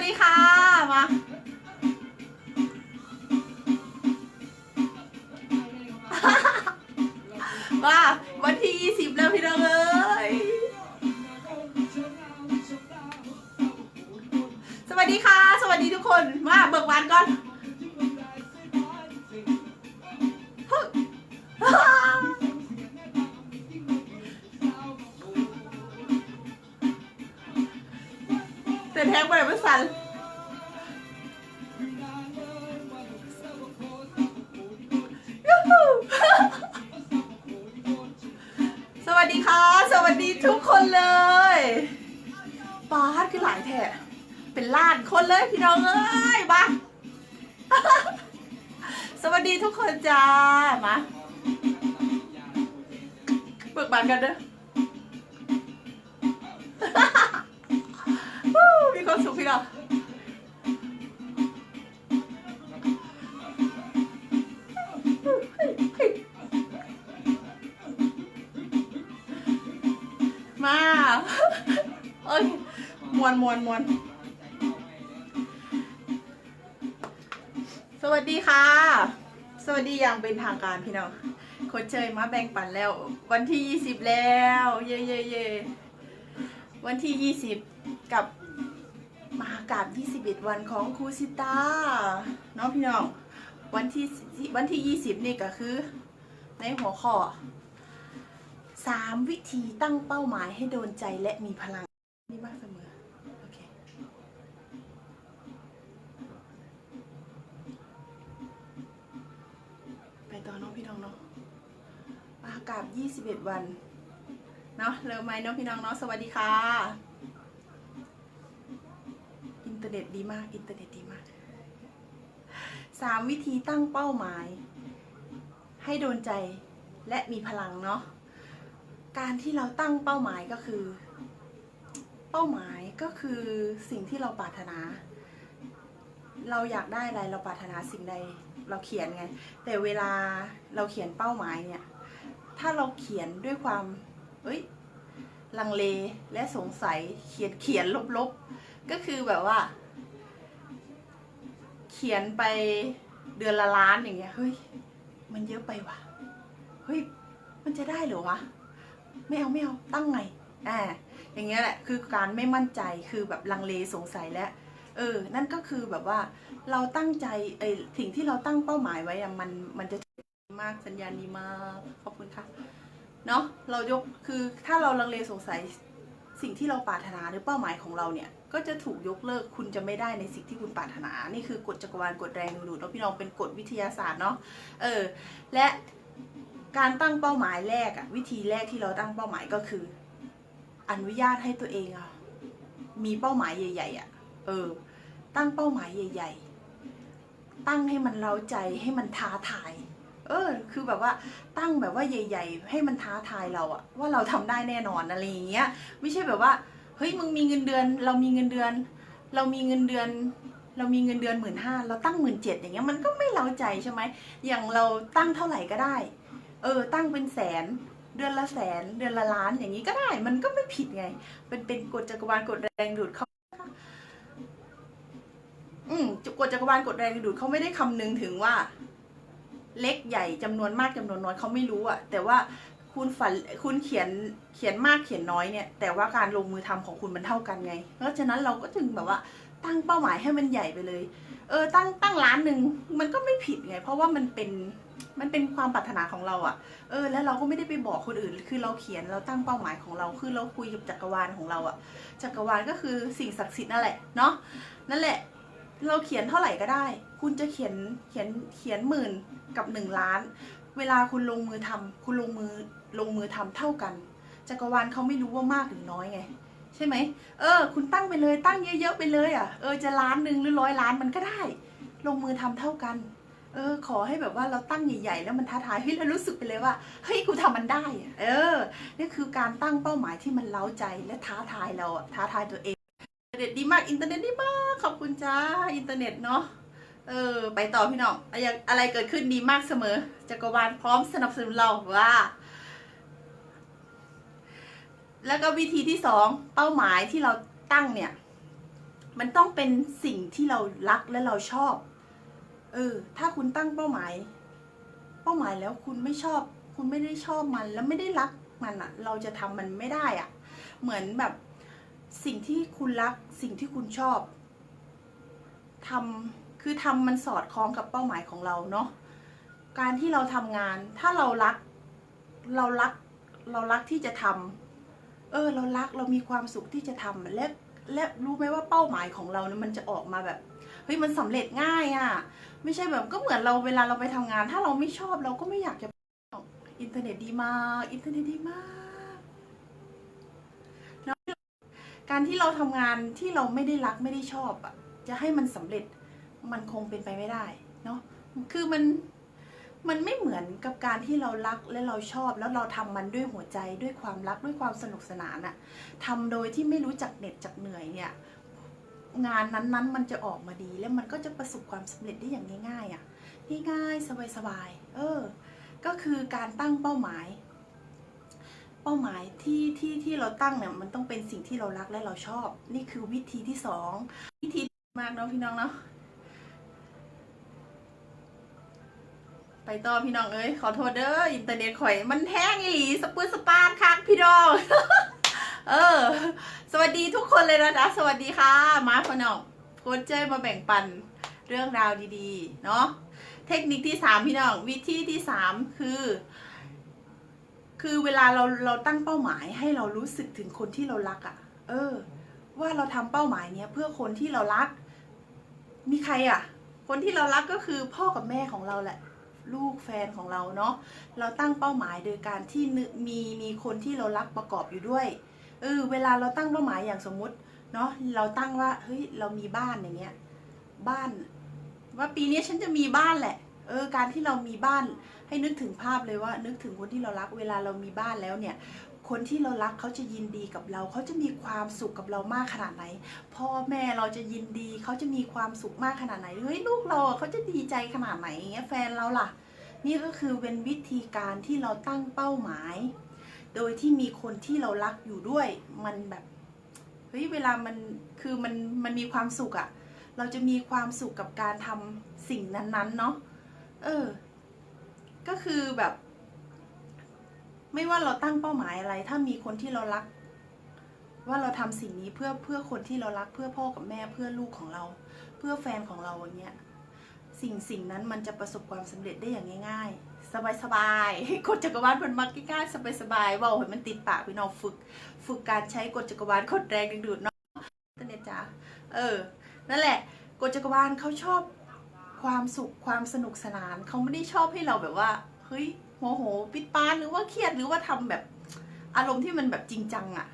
วัสดีค่ะ มาว่าวันที่ 20 แล้วพี่น้องเอ้ยสวัสดีค่ะ สวัสดีทุกคน มาเบิกบานก่อน ต้นแทงไปไหนสั่นสวัสดีค่ะ สวัสดีทุกคนเลยปาดคือหลายแท้เป็นล้านคนเลยพี่น้องเอ้ยมาสวัสดีทุกคนจ้ามาเบิกบานกันเด้อ มีความสุขพี่น้องมาเอ้ยมวนมวนมวนสวัสดีค่ะ สวัสดีอย่างเป็นทางการพี่น้องโคชเชยมาแบ่งปันแล้ว วันที่ 20 แล้ว เย่เย่เย่วันที่ 20 กับ มากาบ21 วันของครูซิตาเนาะพี่น้อง วันที่วันที่ 20 นี่ก็คือ ในหัวข้อ 3 วิธีตั้งเป้าหมายให้โดนใจและมีพลังนี่มากเสมอโอเคไปต่อเน้องพี่น้องเนาะมากราบ21 วัน เนาะเริ่มไหมเนาะพี่น้องเนาะสวัสดีค่ะ เทอร์เน็ตดีมาก อินเทอร์เน็ตดีมากสามวิธีตั้งเป้าหมาย ให้โดนใจและมีพลังเนาะ การที่เราตั้งเป้าหมายก็คือ เป้าหมายก็คือสิ่งที่เราปรารถนา เราอยากได้อะไรเราปรารถนาสิ่งใดเราเขียนไง แต่เวลาเราเขียนเป้าหมายเนี่ย ถ้าเราเขียนด้วยความเอ้ยลังเลและสงสัยเขียนเขียนลบๆ ก็คือแบบว่า เขียนไปเดือนละล้านอย่างเงี้ยเฮ้ยมันเยอะไปวะเฮ้ยมันจะได้หรอวะไม่เอาไม่เอาตั้งไงอ่าอย่างเงี้ยแหละคือการไม่มั่นใจคือแบบลังเลสงสัยและเออ นั่นก็คือแบบว่าเราตั้งใจเอยสิ่งที่เราตั้งเป้าหมายไว้อะมันมันจะดีมากสัญญาณดีมากขอบคุณค่ะเนาะเรายกคือถ้าเราลังเลสงสัย สิ่งที่เราปรารถนาหรือเป้าหมายของเราเนี่ย ก็จะถูกยกเลิกคุณจะไม่ได้ในสิ่งที่คุณปรารถนา นี่คือกฎจักรวาลกฎแรงดึงดูดเนาะพี่น้องเป็นกฎวิทยาศาสตร์เนาะเออและการตั้งเป้าหมายแรกอะวิธีแรกที่เราตั้งเป้าหมายก็คือ อนุญาตให้ตัวเองอะมีเป้าหมายใหญ่ๆอะเออ ตั้งเป้าหมายใหญ่ ๆ ตั้งให้มันเร้าใจให้มันท้าทาย เออ คือแบบว่าตั้งแบบว่าใหญ่ ๆ ให้มันท้าทายเราอะว่าเราทำได้แน่นอนอะไรอย่างเงี้ย ไม่ใช่แบบว่าเฮ้ยมึงมีเงินเดือน เรามีเงินเดือน เรามีเงินเดือน เรามีเงินเดือนหมื่นห้าเราตั้งหมื่นเจ็ดอย่างเงี้ยมันก็ไม่เร้าใจใช่ไหมอย่างเราตั้งเท่าไหร่ก็ได้ เออ ตั้งเป็นแสนเดือนละแสนเดือนละล้านอย่างนี้ก็ได้ มันก็ไม่ผิดไง เป็นเป็นกฎจักรวาลกฎแรงดูดเขาอืมกฎจักรวาลกฎแรงดึงดูดเขาไม่ได้คำนึงถึงว่า เล็กใหญ่จำนวนมากจำนวนน้อยเขาไม่รู้อะแต่ว่าคุณฝันคุณเขียนเขียนมากเขียนน้อยเนี่ย แต่ว่าการลงมือทำของคุณมันเท่ากันไง เพราะฉะนั้นเราก็ถึงแบบว่าตั้งเป้าหมายให้มันใหญ่ไปเลย เออตั้งตั้งล้านหนึ่งมันก็ไม่ผิดไง เพราะว่ามันเป็นมันเป็นความปรารถนาของเราอะเออ แล้วเราก็ไม่ได้ไปบอกคนอื่น คือเราเขียนเราตั้งเป้าหมายของเรา คือเราคุยกับจักรวาลของเราอะจักรวาลก็คือสิ่งศักดิ์สิทธิ์นั่นแหละ เนาะ นั่นแหละ เราเขียนเท่าไหร่ก็ได้ คุณจะเขียนเขียนเขียนหมื่นกับหนึ่งล้าน เวลาคุณลงมือทำคุณลงมือลงมือทำเท่ากัน จักรวาลเขาไม่รู้ว่ามากหรือน้อยไง ใช่ไหมเออ คุณตั้งไปเลยตั้งเยอะๆไปเลยอะเออจะล้านหนึ่งหรือร้อยล้านมันก็ได้ ลงมือทำเท่ากันเออขอให้แบบว่าเราตั้งใหญ่ ๆ แล้วมันท้าทายเฮ้ยเรารู้สึกไปเลยว่าเฮ้ยกูทำมันได้ เออนี่คือการตั้งเป้าหมายที่มันเล้าใจและท้าทายเราอะท้าทายตัวเองอินเทอร์เน็ตดีมากอินเทอร์เน็ตดีมากขอบคุณจ้าอินเทอร์เน็ตเนาะ เออ ไปต่อพี่น้องอะไรเกิดขึ้นดีมากเสมอจักรวาลพร้อมสนับสนุนเราว่า แล้วก็วิธีที่สองเป้าหมายที่เราตั้งเนี่ย มันต้องเป็นสิ่งที่เรารักและเราชอบ เออ ถ้าคุณตั้งเป้าหมาย เป้าหมายแล้วคุณไม่ชอบ คุณไม่ได้ชอบมันแล้วไม่ได้รักมันอะเราจะทำมันไม่ได้อะเหมือนแบบสิ่งที่คุณรักสิ่งที่คุณชอบทำ คือทำมันสอดคล้องกับเป้าหมายของเราเนาะการที่เราทำงาน ถ้าเรารัก เรารัก เรารักที่จะทำเออ เรารักเรามีความสุขที่จะทำและและรู้ไหมว่าเป้าหมายของเราเนี่ยมันจะออกมาแบบเฮ้ยมันสำเร็จง่ายอะ่ะ ไม่ใช่แบบก็เหมือนเราเวลาเราไปทำงาน ถ้าเราไม่ชอบเราก็ไม่อยากจะอินเทอร์เน็ตดีมากอินเทอร์เน็ตดีมากแล้วการที่เราทำงานที่เราไม่ได้รักไม่ได้ชอบอะ่ะจะให้มันสำเร็จ มันคงเป็นไปไม่ได้เนาะคือมันมันไม่เหมือนกับการที่เรารักและเราชอบ แล้วเราทำมันด้วยหัวใจด้วยความรักด้วยความสนุกสนานอะทำโดยที่ไม่รู้จักเหน็ดจักเหนื่อยเนี่ยงานนั้นๆ มันจะออกมาดีแล้วมันก็จะประสบความสำเร็จได้อย่างง่ายๆอะ่ะง่ายๆสบายๆเออ ก็คือการตั้งเป้าหมาย เป้าหมายที่ที่ที่เราตั้งเนี่ยมันต้องเป็นสิ่งที่เรารักและเราชอบ นี่คือวิธีที่สองวิธีมากเนาะพี่น้องเนาะ ไปต่อพี่น้องเอ้ยขอโทษเด้ออินเทอร์เน็ตข่อย มันแท้งอีหลีสปื้สปาดคักพี่น้อง เออ สวัสดีทุกคนเลยนะจ๊ะสวัสดีค่ะ มาร์คพนอกโค้ชเจ้มาแบ่งปันเรื่องราวดีๆ เนาะเทคนิคที่สามพี่น้อง วิธีที่สามคือ คือเวลาเราเราตั้งเป้าหมายให้เรารู้สึกถึงคนที่เรารักอะ่ะ เออ ว่าเราทำเป้าหมายเนี้ยเพื่อคนที่เรารัก มีใครอะ่ะ คนที่เรารักก็คือพ่อกับแม่ของเราแหละ ลูกแฟนของเราเนาะเราตั้งเป้าหมายโดยการที่มีมีคนที่เรารักประกอบอยู่ด้วยเออเวลาเราตั้งเป้าหมายอย่างสมมุติเนาะเราตั้งว่าเฮ้ยเรามีบ้านอย่างเงี้ยบ้าน ว่าปีนี้ฉันจะมีบ้านแหละเออการที่เรามีบ้านให้นึกถึงภาพเลยว่า นึกถึงคนที่เรารักเวลาเรามีบ้านแล้วเนี่ย คนที่เรารักเขาจะยินดีกับเรา เขาจะมีความสุขกับเรามากขนาดไหน พ่อแม่เราจะยินดีเขาจะมีความสุขมากขนาดไหนเฮ้ยลูกเราเขาจะดีใจขนาดไหนอย่างเงี้ยแฟนเราล่ะ นี่ก็คือเป็นวิธีการที่เราตั้งเป้าหมาย โดยที่มีคนที่เรารักอยู่ด้วยมันแบบเฮ้ยเวลามันคือมันมันมีความสุขอะเราจะมีความสุขกับการทำสิ่งนั้นๆเนาะเออ ก็คือแบบ ไม่ว่าเราตั้งเป้าหมายอะไร ถ้ามีคนที่เรารัก ว่าเราทำสิ่งนี้เพื่อเพื่อคนที่เรารักเพื่อพ่อกับแม่เพื่อลูกของเรา เพื่อแฟนของเราอย่างเงี้ยสิ่งสิ่งนั้นมันจะประสบความสำเร็จได้อย่างง่าย ๆ สบายๆกฎจักรวาลเพิ่นมักง่ายสบายๆเว้าให้มันติดปากพี่น้องฝึก ฝึกการใช้กฎจักรวาลกดแรงดึงดูดเนาะตเนจ้าเออ นั่นแหละกฎจักรวาลเขาชอบความสุขความสนุกสนานเขาไม่ได้ชอบให้เราแบบว่าเฮ้ย โมโหปิดปานหรือว่าเครียดหรือว่าทำแบบอารมณ์ที่มันแบบจริงจังอะ่ะ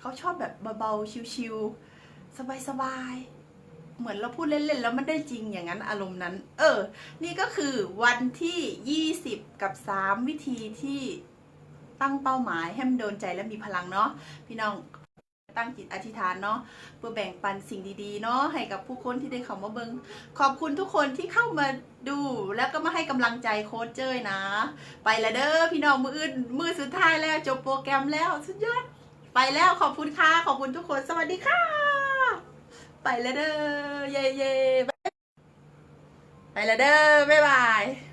เขาชอบแบบเบาๆชิวๆสบายๆเหมือนเราพูดเล่นๆแล้วมันได้จริงอย่างนั้นอารมณ์นั้น เออ นี่ก็คือวันที่ 20 กับ 3 วิธีที่ตั้งเป้าหมายให้มันโดนใจและมีพลังเนาะพี่น้อง ตั้งจิตอธิษฐานเนาะเพื่อแบ่งปันสิ่งดีๆเนาะให้กับผู้คนที่ได้เข้ามาเบิงขอบคุณทุกคนที่เข้ามาดูแล้วก็มาให้กำลังใจโค้ชเจ้ยนะ ไปแล้วเด้อพี่น้องมืออื่นมือสุดท้ายแล้วจบโปรแกรมแล้วสุดยอดไปแล้วขอบคุณค่ะขอบคุณทุกคนสวัสดีค่ะ ไปแล้วเด้อเย่เย่ไปแล้วเด้อบ๊ายบาย